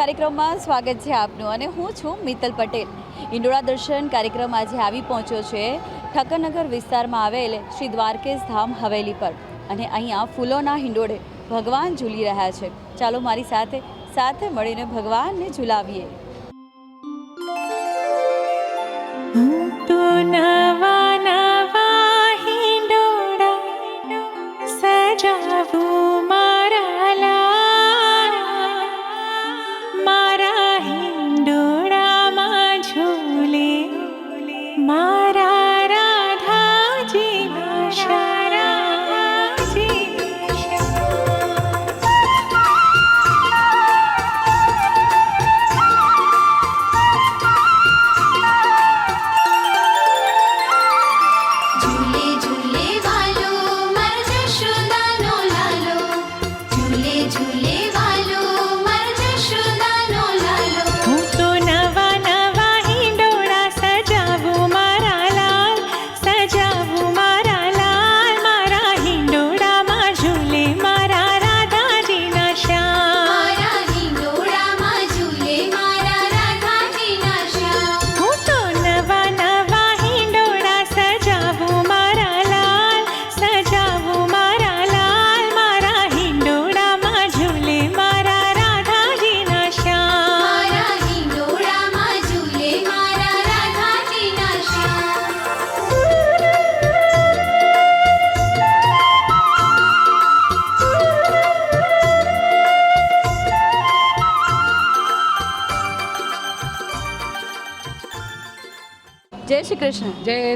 કાર્યક્રમમાં સ્વાગત છે આપનું અને હું છું મિત્તલ પટેલ. ઇન્ડોળા દર્શન કાર્યક્રમ આજે આવી પહોંચ્યો છે. ઠક્કરનગર વિસ્તારમાં આવેલ શ્રી દ્વારકેશ ધામ હવેલી પર. અને અહીંયા ફૂલોના હિંડોળે ભગવાન ઝૂલી રહ્યા છે. ચાલો મારી સાથે સાથે મળીને ભગવાનને ઝૂલાવીએ.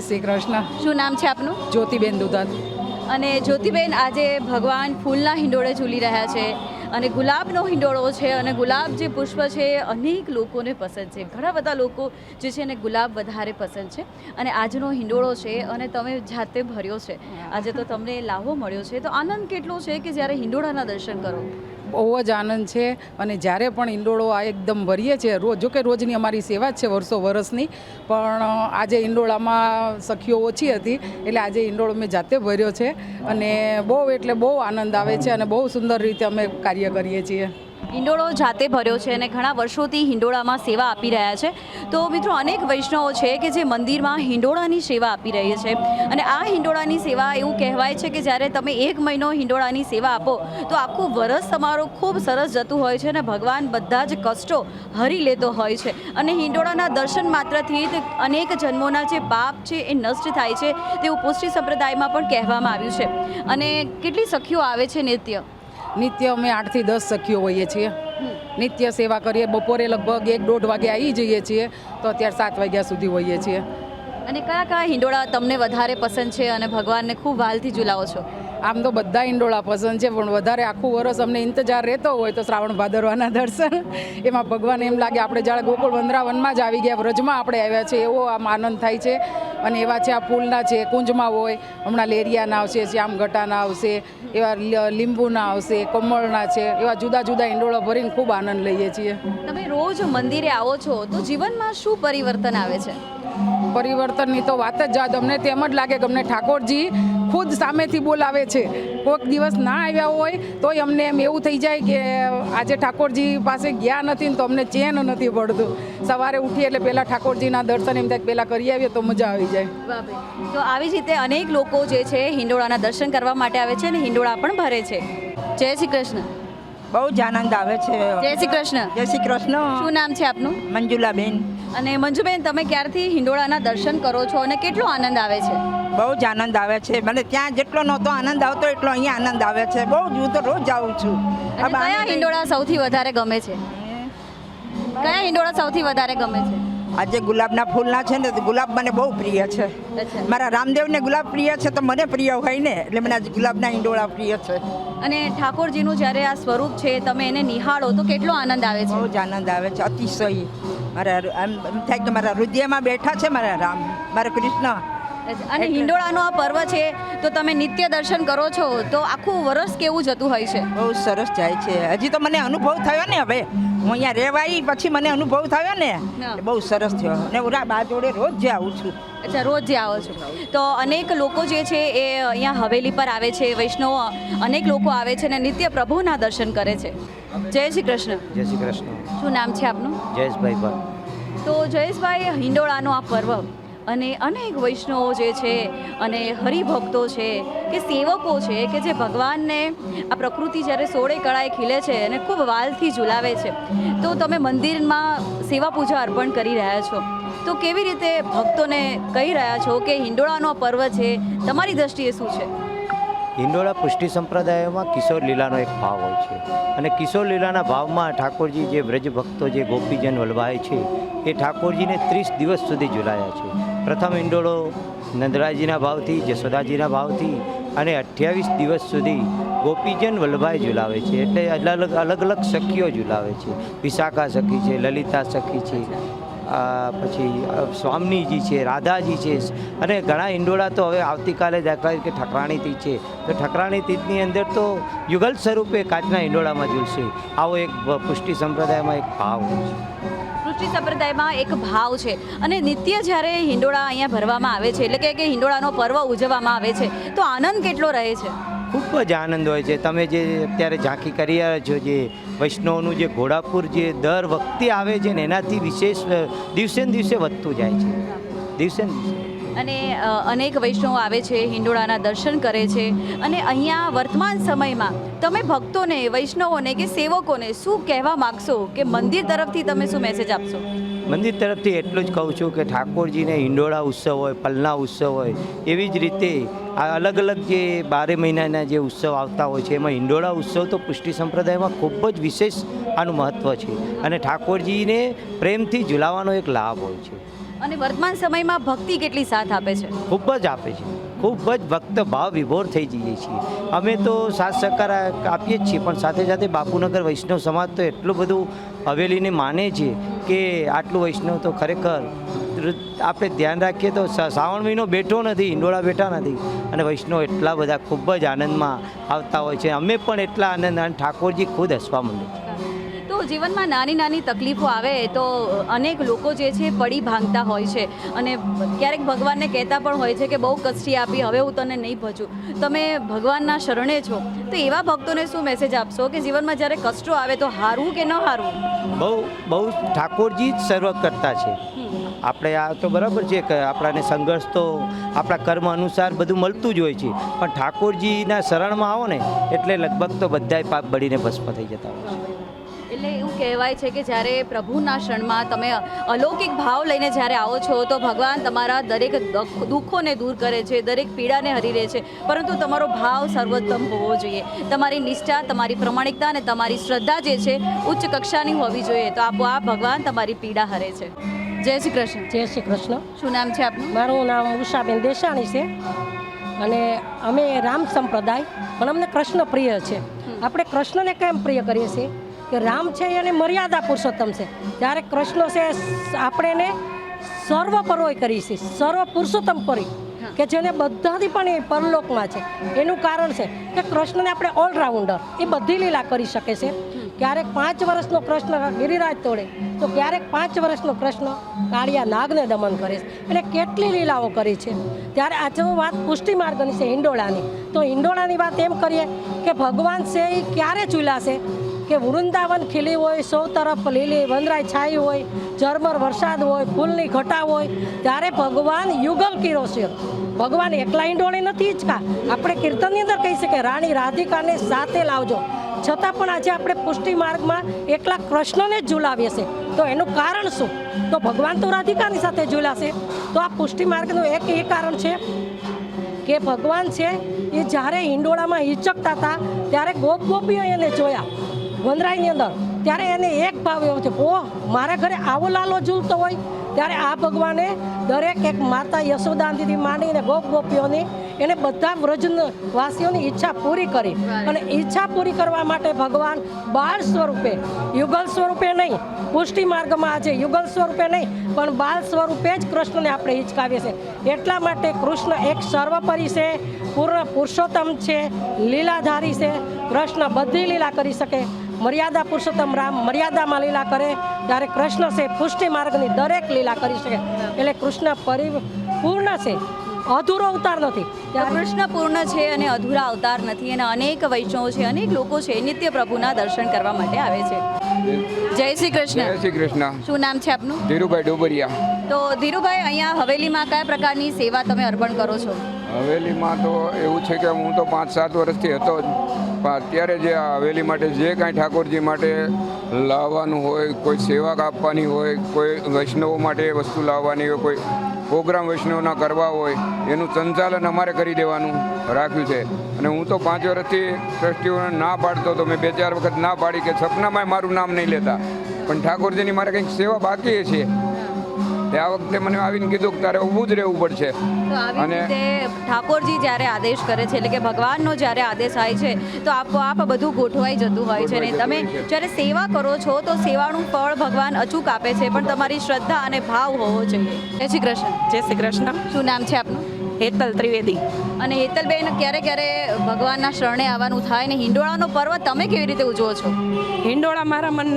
શ્રી કૃષ્ણ. શું નામ છે આપનું? જ્યોતિબેન દુધન. અને જ્યોતિબેન આજે ભગવાન ફૂલના હિંડોળે ઝૂલી રહ્યા છે અને ગુલાબનો હિંડોળો છે અને ગુલાબ જે પુષ્પ છે એ અનેક લોકોને પસંદ છે. ઘણા બધા લોકો જે છે એને ગુલાબ વધારે પસંદ છે. અને આજનો હિંડોળો છે અને તમે જાતે ભર્યો છે. આજે તો તમને લાવો મળ્યો છે. તો આનંદ કેટલો છે કે જ્યારે હિંડોળાના દર્શન કરો? બહુ જ આનંદ છે અને જ્યારે પણ ઈંડોળો આ એકદમ ભરીએ છીએ રોજ જોકે રોજની અમારી સેવા જ છે વર્ષો વર્ષની, પણ આજે ઈંડોળામાં સખીઓ ઓછી હતી, એટલે આજે ઈંડોળો મેં જાતે ભર્યો છે અને બહુ એટલે બહુ આનંદ આવે છે અને બહુ સુંદર રીતે અમે કાર્ય કરીએ છીએ. હિંડોળો જાતે ભર્યો છે અને ઘણા વર્ષોથી હિંડોળામાં સેવા આપી રહ્યા છે. તો મિત્રો અનેક વૈષ્ણવો છે કે જે મંદિરમાં હિંડોળાની સેવા આપી રહી છે. અને આ હિંડોળાની સેવા એવું કહેવાય છે કે જ્યારે તમે એક મહિનો હિંડોળાની સેવા આપો, તો આખું વરસ તમારું ખૂબ સરસ જતું હોય છે અને ભગવાન બધા જ કષ્ટો હરી લેતો હોય છે. અને હિંડોળાના દર્શન માત્રથી જ અનેક જન્મોના જે પાપ છે એ નષ્ટ થાય છે, તેવું પુષ્ટિ સંપ્રદાયમાં પણ કહેવામાં આવ્યું છે. અને કેટલી સખીઓ આવે છે નિત્ય. નિત્ય અમે આઠથી દસ સખીઓ હોઈએ છીએ. નિત્ય સેવા કરીએ. બપોરે લગભગ એક દોઢ વાગે આવી જઈએ છીએ તો અત્યારે સાત વાગ્યા સુધી હોઈએ છીએ. અને કયા કયા હિંડોળા તમને વધારે પસંદ છે અને ભગવાનને ખૂબ વાલથી ઝુલાવો છો? આમ તો બધા ઈંડોળા પસંદ છે, પણ વધારે આખું વરસ અમને ઇંતજાર રહેતો હોય તો શ્રાવણ ભાદરવાના દર્શન એમાં ભગવાન એમ લાગે આપણે જાણે ગોકુળ વંદરાવનમાં જ આવી ગયા, વ્રજમાં આપણે આવ્યા છે એવો આમ આનંદ થાય છે. અને એવા છે આ ફૂલના છે, કુંજમાં હોય, હમણાં લેરિયાના આવશે, શ્યામઘટાના આવશે, એવા લીંબુના આવશે, કમળના છે, એવા જુદા જુદા ઈંડોળો ભરીને ખૂબ આનંદ લઈએ છીએ. તમે રોજ મંદિરે આવો છો, તો જીવનમાં શું પરિવર્તન આવે છે? પરિવર્તનની તો વાત જ જાત. અમને તેમ જ લાગે કે અમને ઠાકોરજી ખુદ સામેથી બોલાવે છે. કોઈક દિવસ ના આવ્યા હોય તોય અમને એમ એવું થઈ જાય કે આજે ઠાકોરજી પાસે ગયા નથી ને તો અમને ચેન નથી પડતું. સવારે ઉઠીએ એટલે પહેલાં ઠાકોરજીના દર્શન એમ થાય પહેલાં કરી આવીએ તો મજા આવી જાય. તો આવી જ રીતે અનેક લોકો જે છે હિંડોળાના દર્શન કરવા માટે આવે છે અને હિંડોળા પણ ભરે છે. જય શ્રી કૃષ્ણ. બહુ જ આનંદ આવે છે. જય શ્રી કૃષ્ણ. જય શ્રી કૃષ્ણ. શું નામ છે આપનું? મંજુલાબેન. અને મંજુબેન તમે ક્યારથી હિંડોળાના દર્શન કરો છો અને કેટલો આનંદ આવે છે? બહુ જ આનંદ આવે છે. મને ત્યાં જેટલો નહોતો આનંદ આવતો એટલો અહીંયા આનંદ આવે છે. બહુ જ હું તો રોજ આવું છું. કયા હિંડોળા સૌથી વધારે ગમે છે? કયા હિંડોળા સૌથી વધારે ગમે છે? આજે ગુલાબના ફૂલના છે ને ગુલાબ મને બહુ પ્રિય છે. મારા રામદેવને ગુલાબ પ્રિય છે તો મને પ્રિય હોય ને એટલે મને આજે ગુલાબના ઈંડોળા પ્રિય છે. અને ઠાકોરજીનું જ્યારે આ સ્વરૂપ છે તમે એને નિહાળો તો કેટલો આનંદ આવે છે? બહુ જ આનંદ આવે છે અતિશય. મારા એમ એમ થાય કે મારા હૃદયમાં બેઠા છે મારા રામ મારા કૃષ્ણ. અને હિંડોળાનો આ પર્વ છે તો તમે નિત્ય દર્શન કરો છો તો આખું વરસ કેવું જતું હોય છે? બહુ સરસ જાય છે. હજી તો મને અનુભવ થયો ને હવે. હું અહીંયા રહેવાઈ પછી મને અનુભવ થયો ને બહુ સરસ થયો. ને ઓલા બા જોડે રોજ જે આવું છું. અચ્છા રોજ જે આવો છો. તો અનેક લોકો જે છે એ અહીંયા હવેલી પર આવે છે વૈષ્ણવ અનેક લોકો આવે છે અને નિત્ય પ્રભુના દર્શન કરે છે. જય શ્રી કૃષ્ણ. જય શ્રી કૃષ્ણ. શું નામ છે આપનું? જયેશભાઈ તો જયેશભાઈ હિંડોળાનો આ પર્વ અને અનેક વૈષ્ણવો જે છે અને હરિભક્તો છે કે સેવકો છે કે જે ભગવાનને આ પ્રકૃતિ જ્યારે સોળે કળાએ ખીલે છે અને ખૂબ વાલથી ઝુલાવે છે, તો તમે મંદિરમાં સેવા પૂજા અર્પણ કરી રહ્યા છો. તો કેવી રીતે ભક્તોને કહી રહ્યા છો કે હિંડોળાનો પર્વ છે, તમારી દ્રષ્ટિએ શું છે? હિંડોળા પુષ્ટિ સંપ્રદાયોમાં કિશોર લીલાનો એક ભાવ હોય છે. અને કિશોર લીલાના ભાવમાં ઠાકોરજી જે વ્રજ ભક્તો જે ગોપીજન વલવાય છે, એ ઠાકોરજીને ત્રીસ દિવસ સુધી ઝુલાયા છે. પ્રથમ ઇંડોળો નંદરાજીના ભાવથી, જશોદાજીના ભાવથી અને અઠ્યાવીસ દિવસ સુધી ગોપીજન વલ્લભાઈ ઝુલાવે છે. એટલે અલગ અલગ અલગ સખીઓ ઝુલાવે છે. વિશાખા સખી છે, લલિતા સખી છે પછી સ્વામીજી છે, રાધાજી છે અને ઘણા ઇંડોળા તો હવે આવતીકાલે દાખલા કે ઠકરાણી તીજ છે. તો ઠકરાણી તીજની અંદર તો યુગલ સ્વરૂપે કાચના ઇંડોળામાં ઝૂલશે. આવો એક પુષ્ટિ સંપ્રદાયમાં એક ભાવ હોય છે. સૃષ્ટિ સંપ્રદાયમાં એક ભાવ છે. અને નિત્ય જ્યારે હિંડોળા અહીંયા ભરવામાં આવે છે, એટલે કે હિંડોળાનો પર્વ ઉજવવામાં આવે છે, તો આનંદ કેટલો રહે છે? ખૂબ જ આનંદ હોય છે. તમે જે અત્યારે ઝાંખી કરી રહ્યા છો, જે વૈષ્ણવનું જે ઘોડાપુર જે દર વખતે આવે છે ને, એનાથી વિશેષ દિવસે ને દિવસે વધતું જાય છે. દિવસે ને દિવસે. અને અનેક વૈષ્ણવ આવે છે, હિંડોળાના દર્શન કરે છે. અને અહીંયા વર્તમાન સમયમાં તમે ભક્તોને, વૈષ્ણવોને કે સેવકોને શું કહેવા માગશો? કે મંદિર તરફથી તમે શું મેસેજ આપશો? મંદિર તરફથી એટલું જ કહું છું કે ઠાકોરજીને હિંડોળા ઉત્સવ હોય, પલના ઉત્સવ હોય, એવી જ રીતે આ અલગ અલગ જે બારે મહિનાના જે ઉત્સવ આવતા હોય છે, એમાં હિંડોળા ઉત્સવ તો પુષ્ટિ સંપ્રદાયમાં ખૂબ જ વિશેષ આનું મહત્ત્વ છે. અને ઠાકોરજીને પ્રેમથી ઝુલાવવાનો એક લાભ હોય છે. અને વર્તમાન સમયમાં ભક્તિ કેટલી સાથ આપે છે? ખૂબ જ આપે છે. ખૂબ જ ભક્ત ભાવ વિભોર થઈ જઈએ છીએ. અમે તો સાથ સહકાર આપીએ જ છીએ, પણ સાથે સાથે બાપુનગર વૈષ્ણવ સમાજ તો એટલું બધું હવેલીને માને છે કે આટલું વૈષ્ણવ તો ખરેખર આપણે ધ્યાન રાખીએ તો શ્રાવણ મહિનો બેઠો નથી ઇંડોળા બેઠા નથી. અને વૈષ્ણવ એટલા બધા ખૂબ જ આનંદમાં આવતા હોય છે. અમે પણ એટલા આનંદ, અને ઠાકોરજી ખુદ હસવા માંડે છે. જીવનમાં નાની નાની તકલીફો આવે તો અનેક લોકો જે છે પડી ભાંગતા હોય છે. અને ક્યારેક ભગવાનને કહેતા પણ હોય છે કે બહુ કષ્ટી આપી હવે હું તને નહીં ભજું. તમે ભગવાનના શરણે છો. તો એવા ભક્તોને શું મેસેજ આપશો કે જીવનમાં જ્યારે કષ્ટો આવે તો હારવું કે ન હારવું? બહુ બહુ ઠાકોરજી જ સર્વ કરતા છે. આપણે આ તો બરાબર છે કે આપણાને સંઘર્ષ તો આપણા કર્મ અનુસાર બધું મળતું જ હોય છે. પણ ઠાકોરજીના શરણમાં આવો ને એટલે લગભગ તો બધાય પાપ બળીને ભસ્મ થઈ જતા હોય છે. કહેવાય છે કે જ્યારે પ્રભુના ક્ષણમાં તમે અલૌકિક ભાવ લઈને જ્યારે આવો છો તો ભગવાન તમારા દરેક દુઃખ- દુઃખોને દૂર કરે છે દરેક પીડાને હરી રહે છે. પરંતુ તમારો ભાવ સર્વોત્તમ હોવો જોઈએ. તમારી નિષ્ઠા તમારી પ્રમાણિકતા અને તમારી શ્રદ્ધા જે છે ઉચ્ચ કક્ષાની હોવી જોઈએ. તો આપોઆપ ભગવાન તમારી પીડા હરે છે. જય શ્રી કૃષ્ણ. જય શ્રી કૃષ્ણ. શું નામ છે આપનું? મારું નામ ઉષાબેન દેસાણી છે. અને અમે રામ સંપ્રદાય પણ અમને કૃષ્ણ પ્રિય છે. આપણે કૃષ્ણને કેમ પ્રિય કરીએ છીએ? કે રામ છે એને મર્યાદા પુરુષોત્તમ છે. જ્યારે કૃષ્ણ છે આપણે એને સર્વ પરોય કરી છે સર્વ પુરુષોત્તમ પરી કે જેને બધાથી પણ એ પરલોકમાં છે. એનું કારણ છે કે કૃષ્ણને આપણે ઓલરાઉન્ડર એ બધી લીલા કરી શકે છે. ક્યારેક પાંચ વર્ષનો કૃષ્ણ ગિરિરાજ તોડે તો ક્યારેક પાંચ વર્ષનો કૃષ્ણ કાળિયા નાગને દમન કરે છે. એટલે કેટલી લીલાઓ કરી છે. ત્યારે આજે વાત પુષ્ટિ માર્ગની છે હિંડોળાની તો હિંડોળાની વાત એમ કરીએ કે ભગવાન છે એ ક્યારે ચૂલાશે કે વૃંદાવન ખીલી હોય, સૌ તરફ લીલી વનરાય છાઈ હોય, ઝરમર વરસાદ હોય, ફૂલની ઘટા હોય, ત્યારે ભગવાન યુગલ કીરો ભગવાન એકલા હિંડોળે નથી ઈચ્છતા આપણે કીર્તનની અંદર કહી શકીએ, રાણી રાધિકાને સાથે લાવજો. છતાં પણ આજે આપણે પુષ્ટિ માર્ગમાં એકલા કૃષ્ણને જ ઝુલાવીએ છીએ. તો એનું કારણ શું? તો ભગવાન તો રાધિકાની સાથે ઝુલાશે તો આ પુષ્ટિ માર્ગનું એક એ કારણ છે કે ભગવાન છે એ જ્યારે હિંડોળામાં હિચકતા હતા, ત્યારે ગોપ ગોપીઓ એને જોયા. વનરાયની અંદર. ત્યારે એને એક ભાવ એવો છે ઓહ મારા ઘરે આવો લાલો ઝૂલતો હોય. ત્યારે આ ભગવાને દરેક એક માતા યશોદાનથી માંડીને ગોપ ગોપીઓની એને બધા વ્રજ વાસીઓની ઈચ્છા પૂરી કરી. અને ઈચ્છા પૂરી કરવા માટે ભગવાન બાળ સ્વરૂપે યુગલ સ્વરૂપે નહીં પુષ્ટિ માર્ગમાં આજે યુગલ સ્વરૂપે નહીં પણ બાળ સ્વરૂપે જ કૃષ્ણને આપણે હિચકાવીએ છીએ. એટલા માટે કૃષ્ણ એક સર્વપરી છે પૂર્ણ પુરુષોત્તમ છે લીલાધારી છે. કૃષ્ણ બધી લીલા કરી શકે. મર્યાદા પુરુષોત્તમ રામ મર્યાદામાં લીલા કરે ત્યારે કૃષ્ણ છે પુષ્ટિ માર્ગની દરેક લીલા કરી શકે. એટલે કૃષ્ણ પરિપૂર્ણ છે. અધૂરો અવતાર નથી. ત્યારે કૃષ્ણ પૂર્ણ છે અને અધૂરા અવતાર નથી. અને અનેક વૈષ્ણવો છે અનેક લોકો છે નિત્ય પ્રભુના દર્શન કરવા માટે આવે છે. જય શ્રી જય કૃષ્ણ શ્રી કૃષ્ણ. શું નામ છે આપનું? ધીરુભાઈ ડોબરિયા. તો ધીરુભાઈ અહીંયા હવેલીમાં કયા પ્રકારની સેવા તમે અર્પણ કરો છો? હવેલીમાં તો એવું છે કે હું તો પાંચ સાત વર્ષથી હતો જ. પણ અત્યારે જે હવેલી માટે જે કાંઈ ઠાકોરજી માટે લાવવાનું હોય, કોઈ સેવા આપવાની હોય, કોઈ વૈષ્ણવો માટે વસ્તુ લાવવાની હોય, કોઈ પ્રોગ્રામ વૈષ્ણવના કરવા હોય, એનું સંચાલન અમારે કરી દેવાનું રાખ્યું છે. અને હું તો પાંચ વર્ષથી ટ્રસ્ટીઓને ના પાડતો, તો મેં બે ચાર વખત ના પાડી કે સપનામાં મારું નામ નહીં લેતા. પણ ઠાકોરજીની મારે કંઈક સેવા બાકી છે. તે આ વખતે મને આવીને કીધું કે તારે ઊભું જ રહેવું પડશે. અને રીતે ઠાકોરજી જ્યારે આદેશ કરે છે એટલે કે ભગવાનનો જ્યારે આદેશ આવે છે તો આપોઆપ બધું ગોઠવાઈ જતું હોય છે ને તમે જ્યારે સેવા કરો છો તો સેવાનું ફળ ભગવાન અચૂક આપે છે પણ તમારી શ્રદ્ધા અને ભાવ હોવો જોઈએ. જય શ્રી કૃષ્ણ. જય શ્રી કૃષ્ણ. શું નામ છે આપનું? હેતલ ત્રિવેદી. અને હેતલબેન ક્યારે ક્યારે ભગવાનના શરણે આવવાનું થાય ને હિંડોળાનો પર્વ તમે કેવી રીતે ઉજવો છો? હિંડોળા મારા મન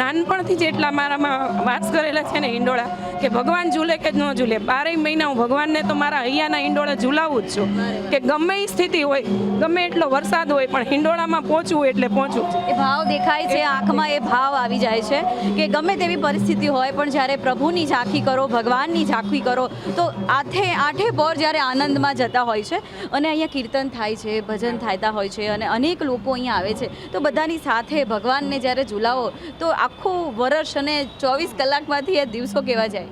નાનપણથી જ એટલા મારામાં વાસ કરેલા છે ને હિંડોળા કે ભગવાન ઝૂલે કે ન ઝૂલે બારેય મહિના હું ભગવાનને તો મારા અહીંયાના હિંડોળા ઝૂલાવું જ છું. કે ગમે એ સ્થિતિ હોય ગમે એટલો વરસાદ હોય પણ હિંડોળામાં પહોંચવું એટલે પહોંચવું. એ ભાવ દેખાય છે આંખમાં એ ભાવ આવી જાય છે કે ગમે તેવી પરિસ્થિતિ હોય પણ જ્યારે પ્રભુની ઝાંખી કરો ભગવાનની ઝાંખી કરો તો આઠે આઠે પર જ્યારે આનંદમાં જતા હોય છે અને અહીંયા કીર્તન થાય છે, ભજન થાયતા હોય છે અને અનેક લોકો અહીંયા આવે છે. તો બધાની સાથે ભગવાનને જ્યારે ઝુલાવો, તો આખું વર્ષ અને ચોવીસ કલાકમાંથી એ દિવસો કેવા જાય?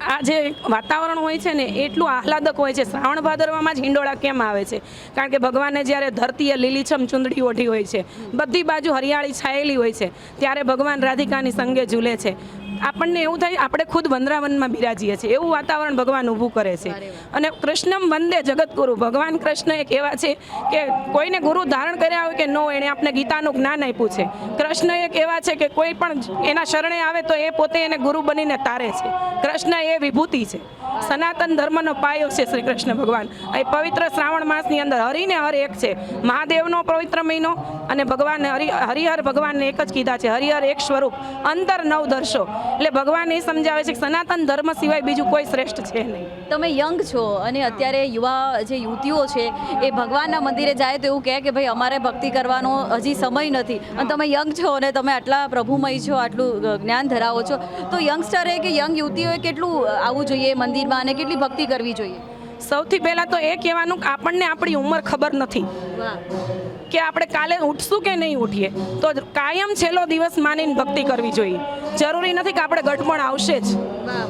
આ જે વાતાવરણ હોય છે ને, એટલું આહલાદક હોય છે. શ્રાવણ ભાદરવામાં જ હિંડોળા કેમ આવે છે? કારણ કે ભગવાને જ્યારે ધરતીએ લીલીછમ ચુંદડી ઓઢી હોય છે, બધી બાજુ હરિયાળી છાયેલી હોય છે, ત્યારે ભગવાન રાધિકાની સંગે ઝૂલે છે. આપણને એવું થાય આપણે ખુદ વંદરાવનમાં બિરાજીએ છીએ. એવું વાતાવરણ ભગવાન ઊભું કરે છે. અને કૃષ્ણમ વંદે જગતગુરુ ભગવાન કૃષ્ણ એક એવા છે કે કોઈને ગુરુ ધારણ કર્યા હોય કે ન એણે આપણે ગીતાનું જ્ઞાન આપ્યું છે. કૃષ્ણ એક એવા છે કે કોઈ પણ એના શરણે આવે તો એ પોતે એને ગુરુ બનીને તારે છે. કૃષ્ણ એ વિભૂતિ છે. સનાતન ધર્મનો પાયો છે શ્રી કૃષ્ણ ભગવાન. એ પવિત્ર શ્રાવણ માસની અંદર હરિને હર એક છે. મહાદેવનો પવિત્ર મહિનો અને ભગવાન હરિ હરિહર ભગવાનને એક જ કીધા છે. હરિહર એક સ્વરૂપ. અંતર નવ દર્શો. એટલે ભગવાન એ સમજાવે છે કે સનાતન ધર્મ સિવાય બીજું કોઈ શ્રેષ્ઠ છે નહીં. તમે યંગ છો અને અત્યારે યુવા જે યુવતીઓ છે એ ભગવાનના મંદિરે જાય તો એવું કહે કે ભાઈ અમારે ભક્તિ કરવાનો હજી સમય નથી. અને તમે યંગ છો અને તમે આટલા પ્રભુમય છો આટલું જ્ઞાન ધરાવો છો તો યંગસ્ટરે કે યંગ યુવતીઓએ કેટલું આવવું જોઈએ મંદિરમાં અને કેટલી ભક્તિ કરવી જોઈએ? સૌથી પહેલાં તો એ કહેવાનું કે આપણને આપણી ઉંમર ખબર નથી. કે આપણે કાલે ઉઠશું કે નહીં ઉઠીએ? તો કાયમ છેલ્લો દિવસ માનીને ભક્તિ કરવી જોઈએ. જરૂરી નથી કે આપણે ગઢપણ આવશે જ.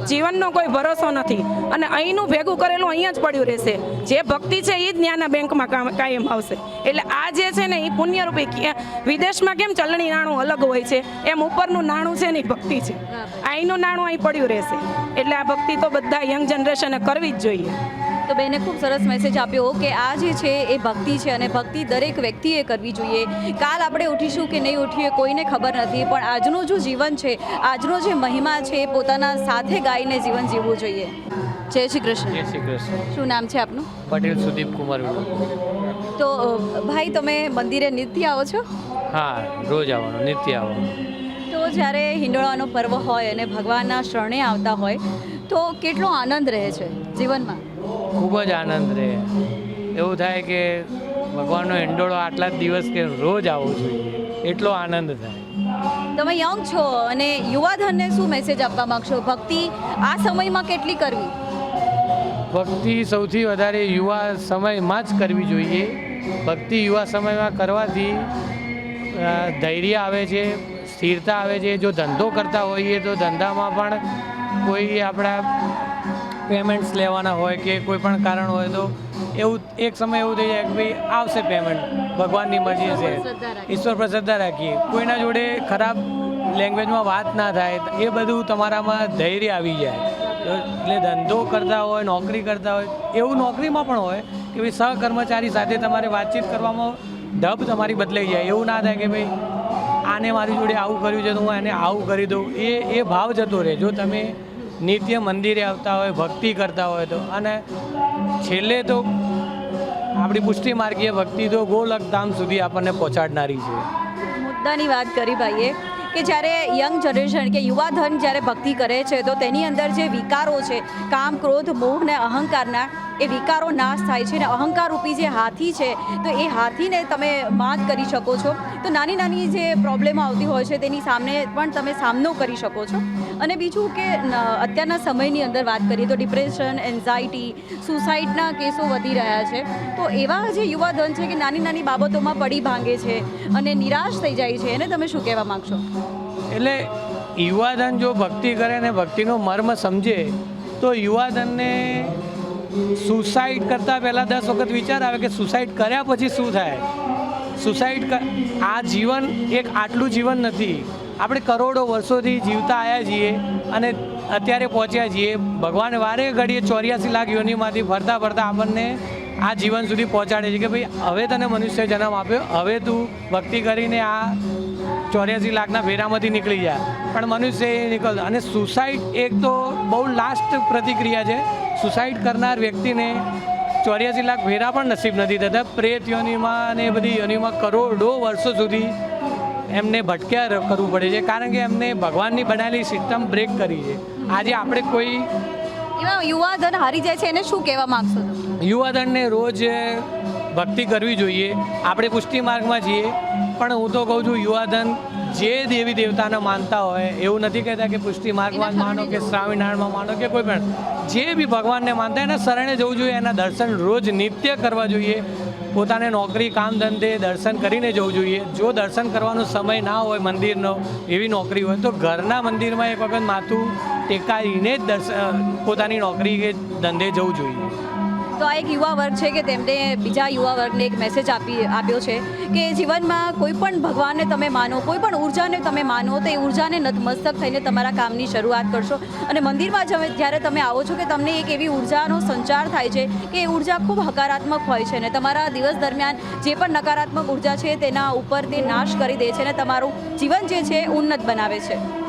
જીવનનો કોઈ ભરોસો નથી. અને અહીંનું ભેગું કરેલું અહીંયા જ પડ્યું રહેશે. જે ભક્તિ છે એ જ ત્યાંના બેંકમાં કાયમ આવશે. એટલે આ જે છે ને એ પુણ્યરૂપી કે- વિદેશમાં કેમ ચલણી નાણું અલગ હોય છે? એમ ઉપરનું નાણું છે ને ભક્તિ છે. અહીંનું નાણું અહીં પડ્યું રહેશે. એટલે આ ભક્તિ તો બધા યંગ જનરેશને કરવી જ જોઈએ. તો બેને ખૂબ સરસ મેસેજ આપ્યો કે આ જે છે એ ભક્તિ છે અને ભક્તિ દરેક વ્યક્તિએ કરવી જોઈએ. કાલ આપણે ઉઠીશું કે નહીં ઉઠીએ કોઈને ખબર નથી પણ આજનું જો જીવન છે આજનો જે મહિમા છે એ પોતાના સાથે ગાઈને જીવન જીવવું જોઈએ. જય શ્રી કૃષ્ણ. જય શ્રી કૃષ્ણ. શું નામ છે આપનું? પટેલ સુદીપ કુમાર તો ભાઈ તમે મંદિરે નિત્ય આવો છો? હા રોજ આવવાનું નિત્ય આવવાનું. તો જ્યારે હિંડોળાનો પર્વ હોય અને ભગવાનના શરણે આવતા હોય તો કેટલો આનંદ રહે છે જીવનમાં? ખૂબ જ આનંદ રહે. એવું થાય કે ભગવાનનો એંડોળો આટલા જ દિવસ કે રોજ આવવો જોઈએ. એટલો આનંદ થાય. તમે યંગ છો અને યુવાધનને શું મેસેજ આપવા માગશો? ભક્તિ આ સમયમાં કેટલી કરવી? ભક્તિ સૌથી વધારે યુવા સમયમાં જ કરવી જોઈએ. ભક્તિ યુવા સમયમાં કરવાથી ધૈર્ય આવે છે સ્થિરતા આવે છે. જો ધંધો કરતા હોઈએ તો ધંધામાં પણ કોઈ આપણા પેમેન્ટ્સ લેવાના હોય કે કોઈ પણ કારણ હોય તો એવું એક સમય એવું થઈ જાય કે ભાઈ આવશે પેમેન્ટ ભગવાનની મરજી છે. ઈશ્વર પર શ્રદ્ધા રાખીએ. કોઈના જોડે ખરાબ લેંગ્વેજમાં વાત ના થાય એ બધું તમારામાં ધૈર્ય આવી જાય. એટલે ધંધો કરતા હોય નોકરી કરતા હોય એવું નોકરીમાં પણ હોય કે ભાઈ સહકર્મચારી સાથે તમારે વાતચીત કરવામાં ઢબ તમારી બદલાઈ જાય. એવું ના થાય કે ભાઈ આને મારી જોડે આવું કર્યું છે તો હું એને આવું કરી દઉં. એ એ ભાવ જતો રહે. જો તમે નિત્ય મંદિરે આવતા હોય, ભક્તિ કરતા હોય તો. અને છેલ્લે તો આપણી પુષ્ટિ માર્ગીય ભક્તિ તો ગોલક ધામ સુધી આપણને પહોંચાડનારી છે. મુદ્દાની વાત કરી ભાઈએ કે જ્યારે યંગ જનરેશન કે યુવા ધન જ્યારે ભક્તિ કરે છે તો તેની અંદર જે વિકારો છે, કામ, ક્રોધ, મોહ ને અહંકારના એ વિકારો નાશ થાય છે ને અહંકાર રૂપી જે હાથી છે, તો એ હાથીને તમે માત કરી શકો છો. તો નાની નાની જે પ્રોબ્લેમો આવતી હોય છે, તેની સામે પણ તમે સામનો કરી શકો છો. અને બીજું કે અત્યારના સમયની અંદર વાત કરીએ તો ડિપ્રેશન એન્ઝાયટી સુસાઇડના કેસો વધી રહ્યા છે. તો એવા જે યુવા ધન છે કે નાની નાની બાબતોમાં પડી ભાંગે છે અને નિરાશ થઈ જાય છે, એને તમે શું કહેવા માગશો? એટલે યુવાધન જો ભક્તિ કરે ને ભક્તિનો મર્મ સમજે, તો યુવાધનને સુસાઇડ કરતાં પહેલાં દસ વખત વિચાર આવે કે સુસાઇડ કર્યા પછી શું થાય? સુસાઇડ આ જીવન એક આટલું જીવન નથી. આપણે કરોડો વર્ષોથી જીવતા આવ્યા છીએ અને અત્યારે પહોંચ્યા છીએ. ભગવાન વારે ઘડીએ ચોર્યાસી લાખ યોનીમાંથી ફરતા ફરતા આપણને આ જીવન સુધી પહોંચાડે છે કે ભાઈ, હવે તને મનુષ્ય જન્મ આપ્યો, હવે તું ભક્તિ કરીને આ ચોર્યાસી લાખના ભેરામાંથી નીકળી જાય પણ મનુષ્ય એ નીકળતો. અને સુસાઇડ એક તો બહુ લાસ્ટ પ્રતિક્રિયા છે. સુસાઇડ કરનાર વ્યક્તિને ચોર્યાસી લાખ ભેરા પણ નસીબ નથી થતા. પ્રેત યોનિમાં અને બધી યોનિમાં કરોડો વર્ષો સુધી એમને ભટક્યા કરવું પડે છે. કારણ કે એમને ભગવાનની બનાવેલી સિસ્ટમ બ્રેક કરી છે. આજે આપણે કોઈ એવા યુવાધન હારી જાય છે, એને શું કહેવા માગશો યુવાધનને રોજ ભક્તિ કરવી જોઈએ. આપણે પુષ્ટિ માર્ગમાં છીએ. પણ હું તો કહું છું યુવાધન જે દેવી દેવતાને માનતા હોય એવું નથી કહેતા કે પુષ્ટિ માર્ગમાં માનો કે સ્વામિનારાયણમાં માનો કે કોઈ પણ. જે બી ભગવાનને માનતા એના શરણે જવું જોઈએ એના દર્શન રોજ નિત્ય કરવા જોઈએ. પોતાને નોકરી કામ ધંધે દર્શન કરીને જવું જોઈએ. જો દર્શન કરવાનો સમય ના હોય મંદિરનો એવી નોકરી હોય તો ઘરના મંદિરમાં એક વખત માથું ટેકાઈને જ દર્શન પોતાની નોકરી કે ધંધે જવું જોઈએ. તો આ એક યુવા વર્ગ છે કે તેમને બીજા યુવા વર્ગને એક મેસેજ આપી આપ્યો છે કે જીવનમાં કોઈ પણ ભગવાનને તમે માનો, કોઈ પણ ઉર્જાને તમે માનો, તો એ ઉર્જાને નતમસ્તક થઈને તમારા કામની શરૂઆત કરશો. અને મંદિરમાં જમે- જ્યારે તમે આવો છો કે તમને એક એવી ઉર્જાનો સંચાર થાય છે કે એ ઊર્જા ખૂબ હકારાત્મક હોય છે અને તમારા દિવસ દરમિયાન જે પણ નકારાત્મક ઊર્જા છે તેના ઉપર તે નાશ કરી દે છે અને તમારું જીવન જે છે ઉન્નત બનાવે છે.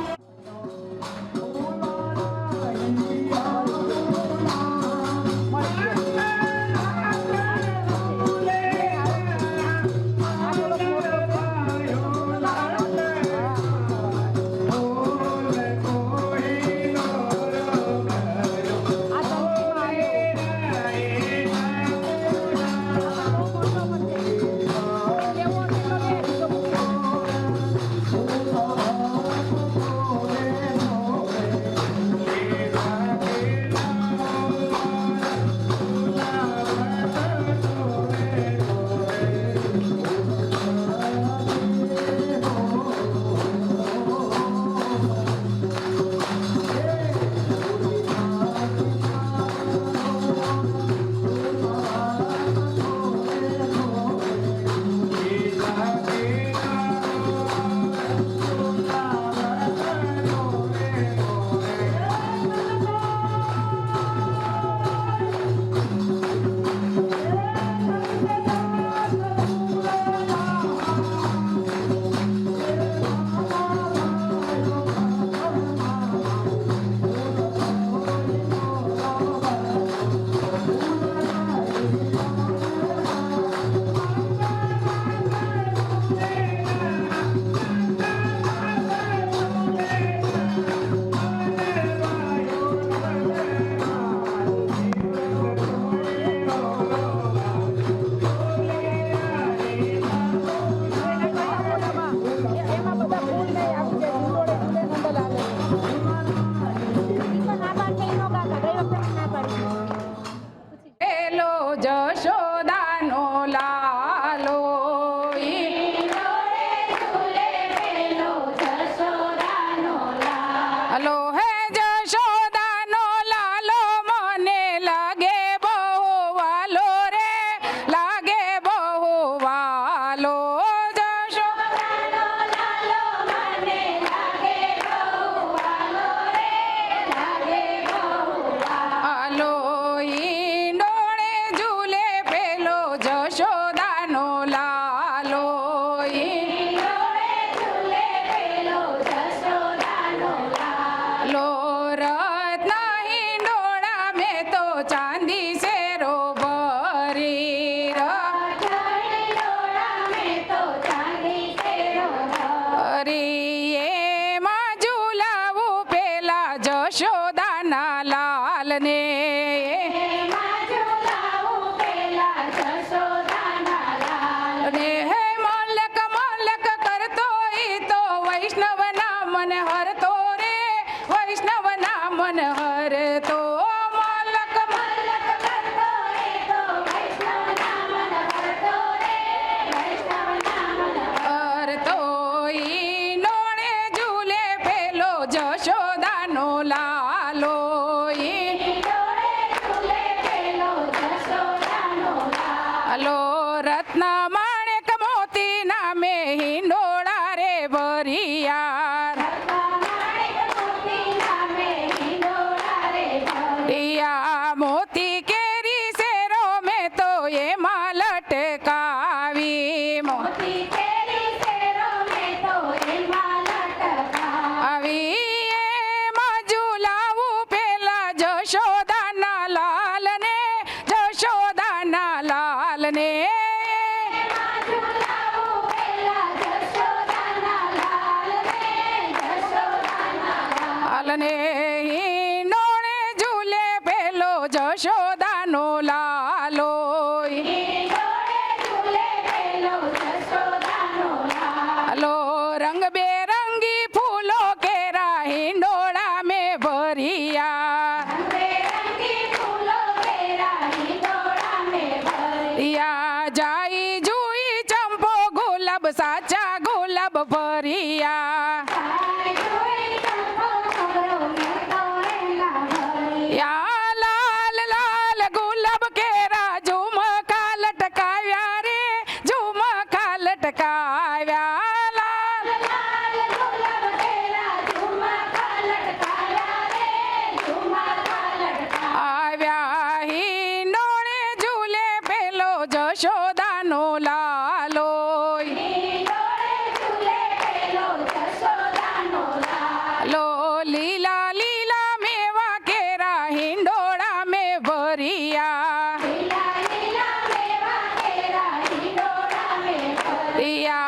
咿呀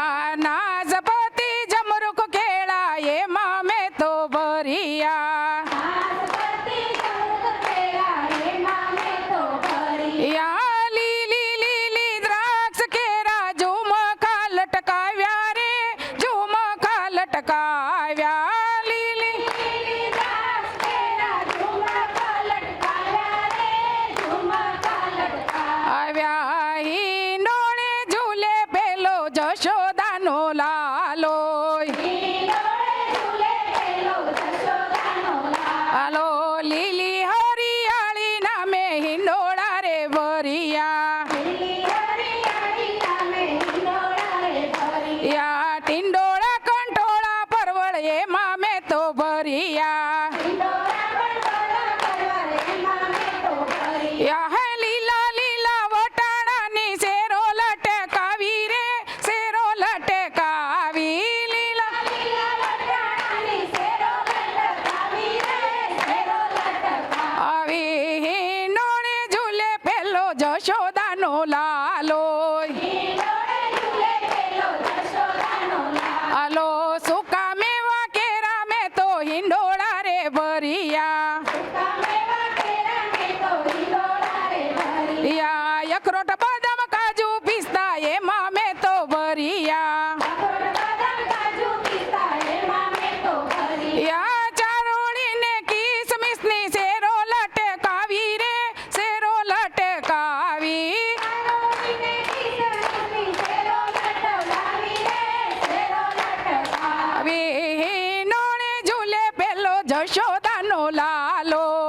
જશોદાનો લાલો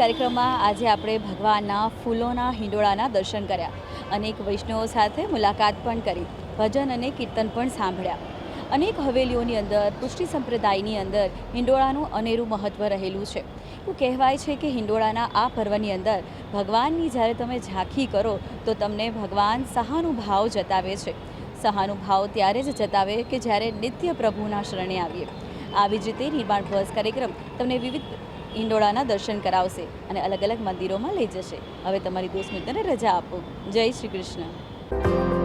કાર્યક્રમમાં આજે આપણે ભગવાનના ફૂલોના હિંડોળાના દર્શન કર્યા. અનેક વૈષ્ણવો સાથે મુલાકાત પણ કરી, ભજન અને કીર્તન પણ સાંભળ્યા. અનેક હવેલીઓની અંદર, પુષ્ટિ સંપ્રદાયની અંદર હિંડોળાનું અનેરું મહત્ત્વ રહેલું છે. એવું કહેવાય છે કે હિંડોળાના આ પર્વની અંદર ભગવાનની જ્યારે તમે ઝાંખી કરો, તો તમને ભગવાન સહાનુભાવ જતાવે છે. સહાનુભાવ ત્યારે જ જતાવે કે જ્યારે નિત્ય પ્રભુના શરણે આવીએ. આવી જ રીતે નિર્માણ પર્સ કાર્યક્રમ તમને વિવિધ હિંડોળાના દર્શન કરાવશે અને અલગ અલગ મંદિરોમાં લઈ જશે. હવે તમારી દોસ્ત મિત્રને રજા આપો. જય શ્રી કૃષ્ણ.